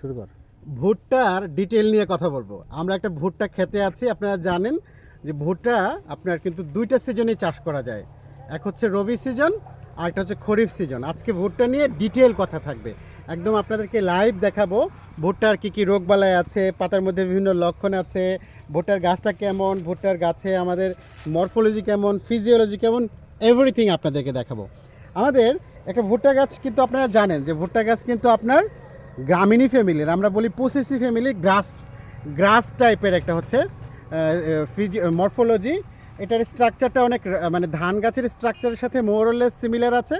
শুরু কর। ভুট্টার ডিটেল নিয়ে কথা বলব। আমরা একটা ভুট্টা খেতে আছি, আপনারা জানেন যে ভুট্টা আপনার কিন্তু দুইটা সিজনেই চাষ করা যায়। এক হচ্ছে রবি সিজন আর একটা হচ্ছে খরিফ সিজন আজকে ভুট্টা নিয়ে ডিটেল কথা থাকবে। একদম আপনাদেরকে লাইভ দেখাবো ভুট্টার কী কী রোগবালাই আছে, পাতার মধ্যে বিভিন্ন লক্ষণ আছে, ভুট্টার গাছটা কেমন, ভুট্টার গাছে আমাদের মরফোলজি কেমন ফিজিওলজি কেমন এভরিথিং আপনাদেরকে দেখাবো। আমাদের একটা ভুট্টা গাছ কিন্তু আপনারা জানেন যে ভুট্টা গাছ কিন্তু আপনার গ্রামীণী ফ্যামিলির, আমরা বলি পোসেসি ফ্যামিলি গ্রাস গ্রাস টাইপের একটা হচ্ছে ফিজি মরফোলজি এটার স্ট্রাকচারটা অনেক মানে ধান গাছের স্ট্রাকচারের সাথে মোরলেস সিমিলার আছে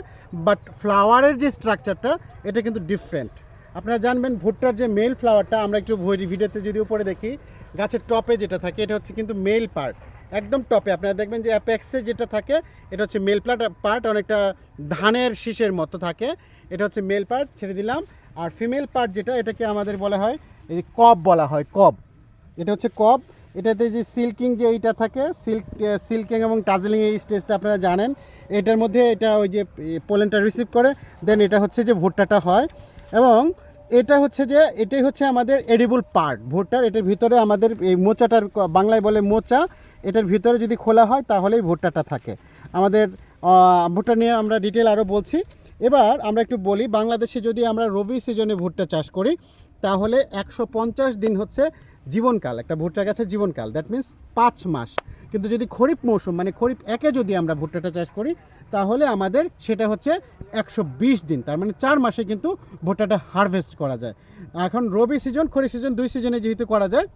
বাট ফ্লাওয়ারের যে স্ট্রাকচারটা এটা কিন্তু ডিফারেন্ট আপনারা জানবেন ভুট্টার যে মেল ফ্লাওয়ারটা আমরা একটু ভিডিওতে যদি উপরে দেখি, গাছের টপে যেটা থাকে, এটা হচ্ছে কিন্তু মেল পার্ট একদম টপে। আপনারা দেখবেন যে অ্যাপেক্সে যেটা থাকে, এটা হচ্ছে মেল পার্ট পার্ট অনেকটা ধানের শীষের মতো থাকে, এটা হচ্ছে মেল পার্ট ছেড়ে দিলাম। আর ফিমেল পার্ট যেটা, এটাকে আমাদের বলা হয় এই কব বলা হয়, কব। এটা হচ্ছে কব। এটাতে যে সিল্কিং যে এইটা থাকে সিল্ক সিল্কিং এবং টাজলিং এই স্টেজটা আপনারা জানেন। এটার মধ্যে এটা ওই যে পোলেনটা রিসিভ করে দেন এটা হচ্ছে যে ভুট্টাটা হয়। এবং এটা হচ্ছে যে, এটাই হচ্ছে আমাদের এডিবল পার্ট ভুট্টার এটার ভিতরে আমাদের এই মোচাটার, বাংলায় বলে মোচা, এটার ভিতরে যদি খোলা হয় তাহলেই ভুট্টাটা থাকে। আমাদের ভুট্টা নিয়ে আমরা ডিটেল আরও বলছি। এবার আমরা একটু বলি, বাংলাদেশে যদি আমরা রবি সিজনে ভুট্টা চাষ করি, তাহলে একশো পঞ্চাশ দিন হচ্ছে জীবনকাল, একটা ভুট্টা গাছের জীবনকাল দ্যাট মিন্স পাঁচ মাস। কিন্তু যদি খরিফ মৌসুম মানে খরিফ একে যদি আমরা ভুট্টাটা চাষ করি, তাহলে আমাদের সেটা হচ্ছে একশো বিশ দিন, তার মানে চার মাসে কিন্তু ভুট্টাটা হারভেস্ট করা যায়। এখন রবি সিজন, খরিফ সিজন, দুই সিজনে যেহেতু করা যায়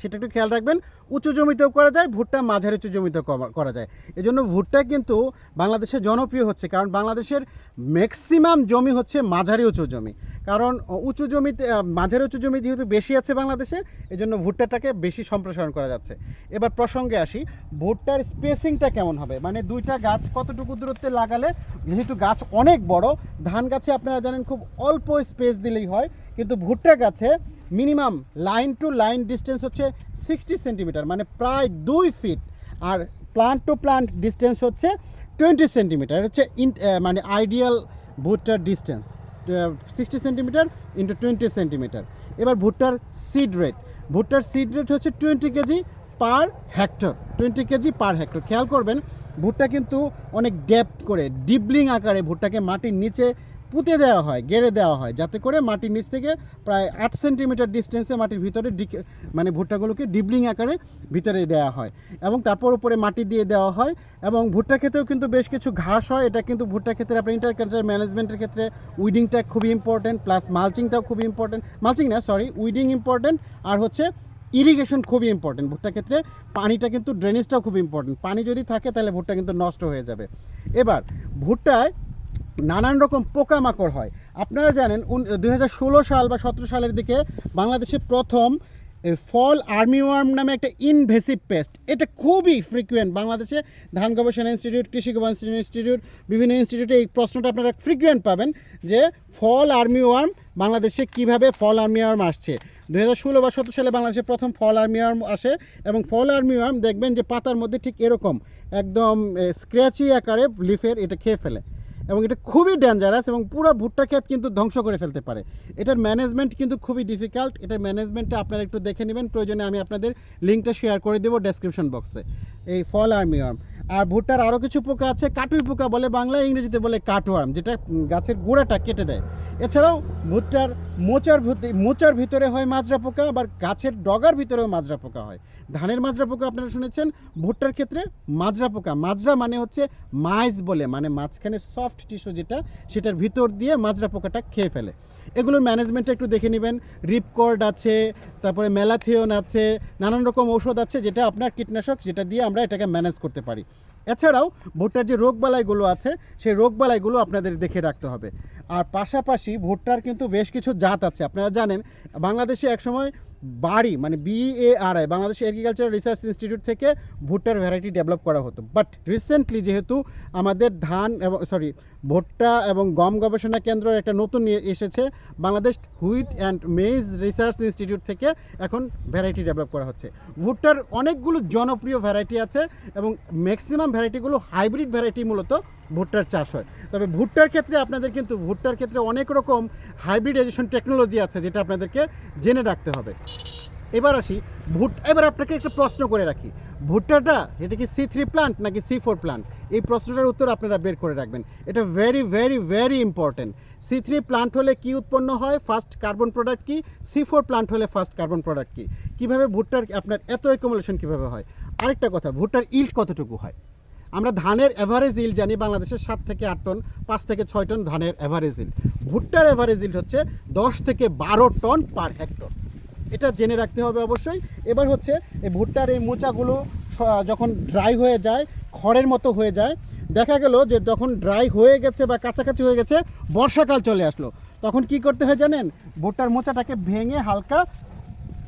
সেটা একটু খেয়াল রাখবেন, উঁচু জমিতেও করা যায়, ভুট্টা মাঝারি উঁচু জমিতেও করা যায়। এজন্য ভুট্টা কিন্তু বাংলাদেশে জনপ্রিয় হচ্ছে, কারণ বাংলাদেশের ম্যাক্সিমাম জমি হচ্ছে মাঝারি উঁচু জমি। কারণ উঁচু জমিতে মাঝারি উঁচু জমি যেহেতু বেশি আছে বাংলাদেশে, এজন্য ভুট্টাটাকে বেশি সম্প্রসারণ করা যাচ্ছে। এবার প্রসঙ্গে আসি, ভুট্টার স্পেসিংটা কেমন হবে? মানে দুইটা গাছ কতটুকু দূরত্বে লাগালে, যেহেতু গাছ অনেক বড় ধান গাছে আপনারা জানেন খুব অল্প স্পেস দিলেই হয় কিন্তু ভুট্টা গাছে minimum line to line distance হচ্ছে সিক্সটি সেন্টিমিটার মানে প্রায় দুই ফিট। আর প্লান্ট টু প্লান্ট ডিস্টেন্স হচ্ছে টোয়েন্টি সেন্টিমিটার হচ্ছে মানে আইডিয়াল ভুট্টার distance. Sixty centimetre into twenty centimetre. এবার ভুট্টার সিড রেট, ভুট্টার সিড রেট হচ্ছে twenty KG per hectare, twenty KG per hectare. খেয়াল করবেন, ভুট্টা কিন্তু অনেক ডেপথ করে ডিবলিং আকারে ভুট্টাকে মাটির নিচে পুঁতে দেওয়া হয়, গেড়ে দেওয়া হয়, যাতে করে মাটির নিচ থেকে প্রায় আট সেন্টিমিটার ডিস্টেন্সে মাটির ভিতরে মানে ভুট্টাগুলোকে ডিবলিং আকারে ভিতরে দেওয়া হয় এবং তারপর উপরে মাটি দিয়ে দেওয়া হয় এবং ভুট্টা ক্ষেতেও কিন্তু বেশ কিছু ঘাস হয়। এটা কিন্তু ভুট্টা ক্ষেত্রে আপনার ইন্টারকালচার ম্যানেজমেন্টের ক্ষেত্রে উইডিংটা খুবই ইম্পর্টেন্ট প্লাস মালচিংটাও খুবই ইম্পর্টেন্ট মালচিং না সরি উইডিং ইম্পর্টেন্ট আর হচ্ছে ইরিগেশন খুবই ইম্পর্টেন্ট ভুট্টা ক্ষেত্রে পানিটা কিন্তু ড্রেনেজটাও খুব ইম্পর্টেন্ট পানি যদি থাকে তাহলে ভুট্টা কিন্তু নষ্ট হয়ে যাবে। এবার ভুট্টায় নানান রকম পোকামাকড় হয়। আপনারা জানেন ষোলো সাল বা সতেরো সালের দিকে বাংলাদেশে প্রথম ফল আর্মি ওয়ার্ম নামে একটা ইনভেসিভ পেস্ট। এটা খুবই ফ্রিকুয়েন্ট বাংলাদেশে। ধান গবেষণা ইনস্টিটিউট, কৃষি গবেষণা ইনস্টিটিউট, বিভিন্ন ইনস্টিটিউটে এই প্রশ্নটা আপনারা ফ্রিকুয়েন্ট পাবেন যে, ফল আর্মি ওয়ার্ম বাংলাদেশে কীভাবে ফল আর্মি ওয়ার্ম আসছে। দু হাজার ষোলো বা সতেরো সালে বাংলাদেশে প্রথম ফল আর্মি ওয়ার্ম আসে এবং ফল আর্মি ওয়ার্ম দেখবেন যে পাতার মধ্যে ঠিক এরকম, একদম স্ক্র্যাচি আকারে লিফের এটা খেয়ে ফেলে। এবং এটা খুবই ডেঞ্জারাস এবং পুরো ভুট্টা ক্ষেত কিন্তু ধ্বংস করে ফেলতে পারে। এটার ম্যানেজমেন্ট কিন্তু খুবই ডিফিকাল্ট এটার ম্যানেজমেন্টটা আপনারা একটু দেখে নেবেন। প্রয়োজনে আমি আপনাদের লিঙ্কটা শেয়ার করে দেবো ডেসক্রিপশন বক্সে এই ফল আর্মিওয়ার্ম আর ভুট্টার আরও কিছু পোকা আছে, কাটুই পোকা বলে বাংলা ইংরেজিতে বলে কাটওয়ার্ম, যেটা গাছের গোড়াটা কেটে দেয়। এছাড়াও ভুট্টার মোচার মোচার ভিতরে হয় মাজরা পোকা, আবার গাছের ডগার ভিতরেও মাজরা পোকা হয়। ধানের মাজরা পোকা আপনারা শুনেছেন? ভুট্টার ক্ষেত্রে মাজরা পোকা, মাজরা মানে হচ্ছে মাইজ বলে মানে মাঝখানে সফট টিস্যু যেটা, সেটার ভিতর দিয়ে মাজরা পোকাটা খেয়ে ফেলে। এগুলোর ম্যানেজমেন্টটা একটু দেখে নেবেন। রিপকর্ড আছে, তারপরে মেলাথিয়ন আছে, নানান রকম ঔষধ আছে, যেটা আপনার কীটনাশক, যেটা দিয়ে আমরা এটাকে ম্যানেজ করতে পারি। এছাড়াও ভুট্টার যে রোগবালাইগুলো আছে, সেই রোগবালাইগুলো আপনাদের দেখে রাখতে হবে। আর পাশাপাশি ভুট্টার কিন্তু বেশ কিছু জাত আছে। আপনারা জানেন, বাংলাদেশে একসময় বাড়ি মানে BARI Bangladesh agriculture research institute থেকে ভুট্টার ভ্যারাইটি ডেভেলপ করা হতো। বাট রিসেন্টলি যেহেতু আমাদের ধান এবং সরি ভুট্টা এবং গম গবেষণা কেন্দ্র একটা নতুন নিয়ে এসেছে, Bangladesh wheat and maize research institute থেকে এখন ভ্যারাইটি ডেভেলপ করা হচ্ছে। ভুট্টার অনেকগুলো জনপ্রিয় ভ্যারাইটি আছে এবং ম্যাক্সিমাম ভ্যারাইটিগুলো হাইব্রিড ভ্যারাইটি মূলত ভুট্টার চাষ হয়। তবে ভুট্টার ক্ষেত্রে আপনাদের কিন্তু, ভুট্টার ক্ষেত্রে অনেক রকম হাইব্রিডাইজেশন টেকনোলজি আছে যেটা আপনাদেরকে জেনে রাখতে হবে। এবার আসি, ভুট এবার আপনাকে একটা প্রশ্ন করে রাখি। ভুট্টাটা এটা কি সি থ্রি প্লান্ট নাকি সি ফোর প্লান্ট এই প্রশ্নটার উত্তর আপনারা বের করে রাখবেন। এটা very very very important C three plant হলে কি উৎপন্ন হয়? ফার্স্ট কার্বন প্রোডাক্ট কি? সি ফোর প্লান্ট হলে ফার্স্ট কার্বন প্রোডাক্ট কি? কীভাবে ভুট্টার আপনার এত অ্যাকোমোলেশন কীভাবে হয়? আরেকটা কথা, ভুট্টার ইল্ড কতটুকু হয়? আমরা ধানের অ্যাভারেজ ইল্ড জানি, বাংলাদেশের সাত থেকে আট টন, পাঁচ থেকে ছয় টন ধানের অ্যাভারেজ ইল্ড ভুট্টার অ্যাভারেজ ইল্ড হচ্ছে দশ থেকে বারো টন পার হেক্টর এটা জেনে রাখতে হবে অবশ্যই। এবার হচ্ছে, এই ভুট্টার এই মোচাগুলো যখন ড্রাই হয়ে যায়, খড়ের মতো হয়ে যায়, দেখা গেল যে যখন ড্রাই হয়ে গেছে বা কাছাকাছি হয়ে গেছে, বর্ষাকাল চলে আসলো। তখন কি করতে হয় জানেন? ভুট্টার মোচাটাকে ভেঙে হালকা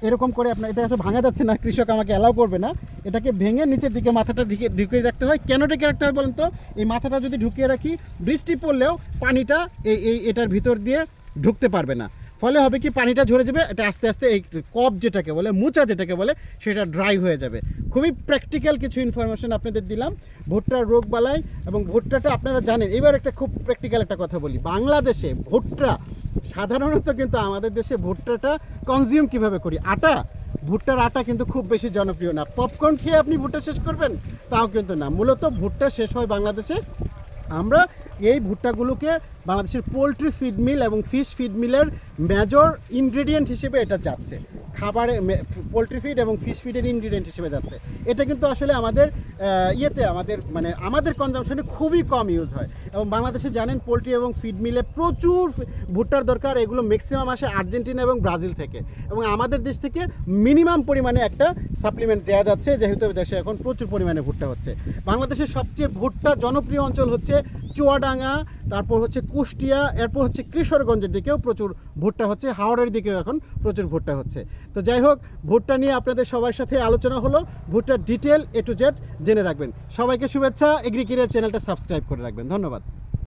এরকম করে আপনার, এটা আসলে ভাঙা যাচ্ছে না, কৃষক আমাকে অ্যালাউ করবে না। এটাকে ভেঙে নিচের দিকে মাথাটা ঢুকে ঢুকিয়ে রাখতে হয়। কেন ঢেকে রাখতে হয় বলুন তো? এই মাথাটা যদি ঢুকিয়ে রাখি, বৃষ্টি পড়লেও পানিটা এই এই, এটার ভিতর দিয়ে ঢুকতে পারবে না। ফলে হবে কি পানিটা ঝরে যাবে, এটা আস্তে আস্তে এই কপ যেটাকে বলে, মুচা যেটাকে বলে, সেটা ড্রাই হয়ে যাবে। খুবই প্র্যাকটিক্যাল কিছু ইনফরমেশন আপনাদের দিলাম। ভুট্টার রোগ বালাই এবং ভুট্টাটা আপনারা জানেন, এবার একটা খুব প্র্যাকটিক্যাল একটা কথা বলি। বাংলাদেশে ভুট্টা, সাধারণত কিন্তু আমাদের দেশে ভুট্টাটা কনজিউম কীভাবে করি? আটা? ভুট্টার আটা কিন্তু খুব বেশি জনপ্রিয় না। পপকর্ন খেয়ে আপনি ভুট্টা শেষ করবেন? তাও কিন্তু না। মূলত ভুট্টা শেষ হয় বাংলাদেশে আমরা এই ভুট্টাগুলোকে বাংলাদেশের পোলট্রি ফিড মিল এবং ফিশ ফিড মিলের মেজর ইনগ্রেডিয়েন্ট হিসেবে এটা যাচ্ছে খাবারে পোলট্রি ফিড এবং ফিশ ফিডের ইনগ্রেডিয়েন্ট হিসেবে যাচ্ছে। এটা কিন্তু আসলে আমাদের ইয়েতে আমাদের মানে আমাদের কনজামশনে খুবই কম ইউজ হয়। এবং বাংলাদেশে জানেন, পোলট্রি এবং ফিড মিলে প্রচুর ভুট্টার দরকার, এগুলো ম্যাক্সিমাম আসে আর্জেন্টিনা এবং ব্রাজিল থেকে। এবং আমাদের দেশ থেকে মিনিমাম পরিমাণে একটা সাপ্লিমেন্ট দেওয়া যাচ্ছে, যেহেতু দেশে এখন প্রচুর পরিমাণে ভুট্টা হচ্ছে। বাংলাদেশের সবচেয়ে ভুট্টা জনপ্রিয় অঞ্চল হচ্ছে চুয়াডাঙ্গা, তারপর হচ্ছে কুষ্টিয়া, এরপর হচ্ছে কিশোরগঞ্জের দিকেও প্রচুর ভুট্টা হচ্ছে হাওড়ের দিকেও এখন প্রচুর ভুট্টা হচ্ছে। তো যাই হোক, ভুট্টা নিয়ে আপনাদের সবার সাথে আলোচনা হলো। ভুট্টার ডিটেল এ টু জেড জেনে রাখবেন। সবাইকে শুভেচ্ছা এগ্রিকিরিয়ার চ্যানেলটা সাবস্ক্রাইব করে রাখবেন। ধন্যবাদ।